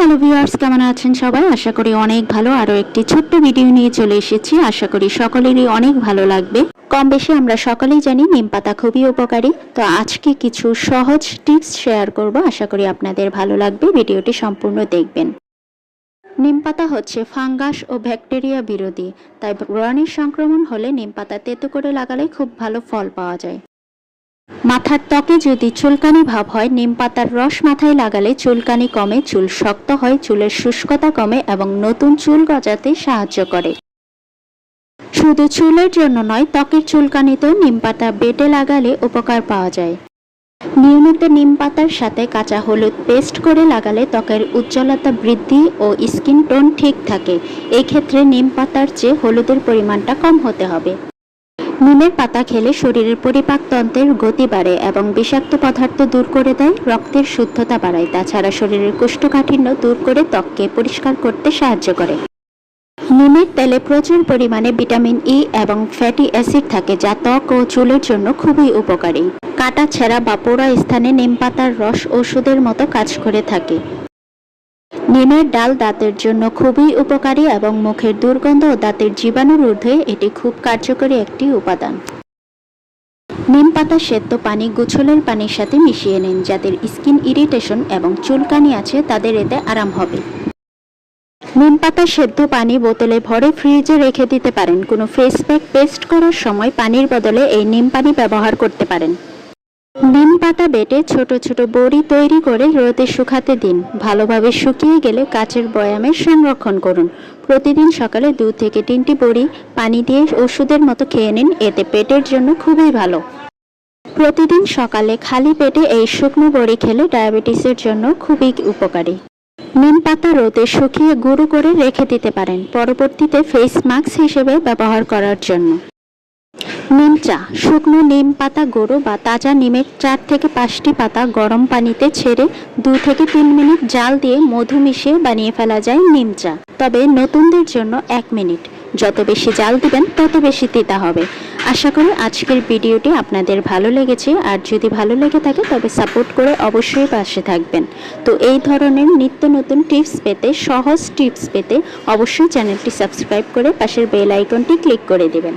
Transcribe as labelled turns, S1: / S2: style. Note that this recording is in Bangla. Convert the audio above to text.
S1: হ্যালো ভিউয়ার্স কেমন আছেন সবাই? আশা করি অনেক ভালো। আরও একটি ছোট্ট ভিডিও নিয়ে চলে এসেছি। আশা করি সকলেরই অনেক ভালো লাগবে। কম বেশি আমরা সকলেই জানি নিম পাতা খুবই উপকারী। তো আজকে কিছু সহজ টিপস শেয়ার করব। আশা করি আপনাদের ভালো লাগবে। ভিডিওটি সম্পূর্ণ দেখবেন। নিম পাতা হচ্ছে ফাঙ্গাস ও ব্যাকটেরিয়া বিরোধী। তাই ব্রণের সংক্রমণ হলে নিম পাতা তেতো করে লাগালে খুব ভালো ফল পাওয়া যায়। মাথার ত্বকে যদি চুলকানি ভাব হয়, নিম পাতার রস মাথায় লাগালে চুলকানি কমে, চুল শক্ত হয়, চুলের শুষ্কতা কমে এবং নতুন চুল গজাতে সাহায্য করে। শুধু চুলের জন্য নয়, ত্বকের চুলকানিতেও নিম পাতা বেটে লাগালে উপকার পাওয়া যায়। নিয়মিত নিম পাতার সাথে কাঁচা হলুদ পেস্ট করে লাগালে ত্বকের উজ্জ্বলতা বৃদ্ধি ও স্কিন টোন ঠিক থাকে। এক্ষেত্রে ক্ষেত্রে নিম পাতার চেয়ে হলুদের পরিমাণটা কম হতে হবে। নিমের পাতা খেলে শরীরের পরিপাকতন্ত্রের গতি বাড়ে এবং বিষাক্ত পদার্থ দূর করে দেয়, রক্তের শুদ্ধতা বাড়ায়। তাছাড়া শরীরের কোষ্ঠকাঠিন্য দূর করে ত্বককে পরিষ্কার করতে সাহায্য করে। নিমের তেলে প্রচুর পরিমাণে ভিটামিন ই এবং ফ্যাটি অ্যাসিড থাকে যা ত্বক ও চুলের জন্য খুবই উপকারী। কাটা ছেঁড়া বা পোড়া স্থানে নিম পাতার রস ওষুধের মতো কাজ করে থাকে। নিমের ডাল দাঁতের জন্য খুবই উপকারী এবং মুখের দুর্গন্ধ ও দাঁতের জীবাণু রোধে এটি খুব কার্যকরী একটি উপাদান। নিম পাতা সেদ্ধ পানি গুছলের পানির সাথে মিশিয়ে নিন, যাদের স্কিন ইরিটেশন এবং চুলকানি আছে তাদের এতে আরাম হবে। নিম পাতা সেদ্ধ পানি বোতলে ভরে ফ্রিজে রেখে দিতে পারেন। কোনো ফেস প্যাক পেস্ট করার সময় পানির বদলে এই নিম পানি ব্যবহার করতে পারেন। নিম বেটে ছোট ছোট বড়ি তৈরি করে রোদে শুকাতে দিন। ভালোভাবে শুকিয়ে গেলে কাচের বয়ামে সংরক্ষণ করুন। প্রতিদিন সকালে দু থেকে তিনটি বড়ি পানি দিয়ে ওষুধের মতো খেয়ে নিন, এতে পেটের জন্য খুবই ভালো। প্রতিদিন সকালে খালি পেটে এই শুকনো বড়ি খেলে ডায়াবেটিসের জন্য খুবই উপকারী। নিম পাতা রোদে শুকিয়ে গুঁড়ো করে রেখে দিতে পারেন, পরবর্তীতে ফেস মাস্ক হিসেবে ব্যবহার করার জন্য। নিম চা, শুকনো নিম পাতা গুঁড়ো বা তাজা নিমের চার থেকে পাঁচটি পাতা গরম পানিতে ছেড়ে দু থেকে তিন মিনিট জাল দিয়ে মধু মিশিয়ে বানিয়ে ফেলা যায় নিম চা। তবে নতুনদের জন্য এক মিনিট। যত বেশি জাল দিবেন, তত বেশি তিতা হবে। আশা করি আজকের ভিডিওটি আপনাদের ভালো লেগেছে। আর যদি ভালো লেগে থাকে, তবে সাপোর্ট করে অবশ্যই পাশে থাকবেন। তো এই ধরনের নিত্য নতুন টিপস পেতে, সহজ টিপস পেতে, অবশ্যই চ্যানেলটি সাবস্ক্রাইব করে পাশের বেল আইকনটি ক্লিক করে দেবেন।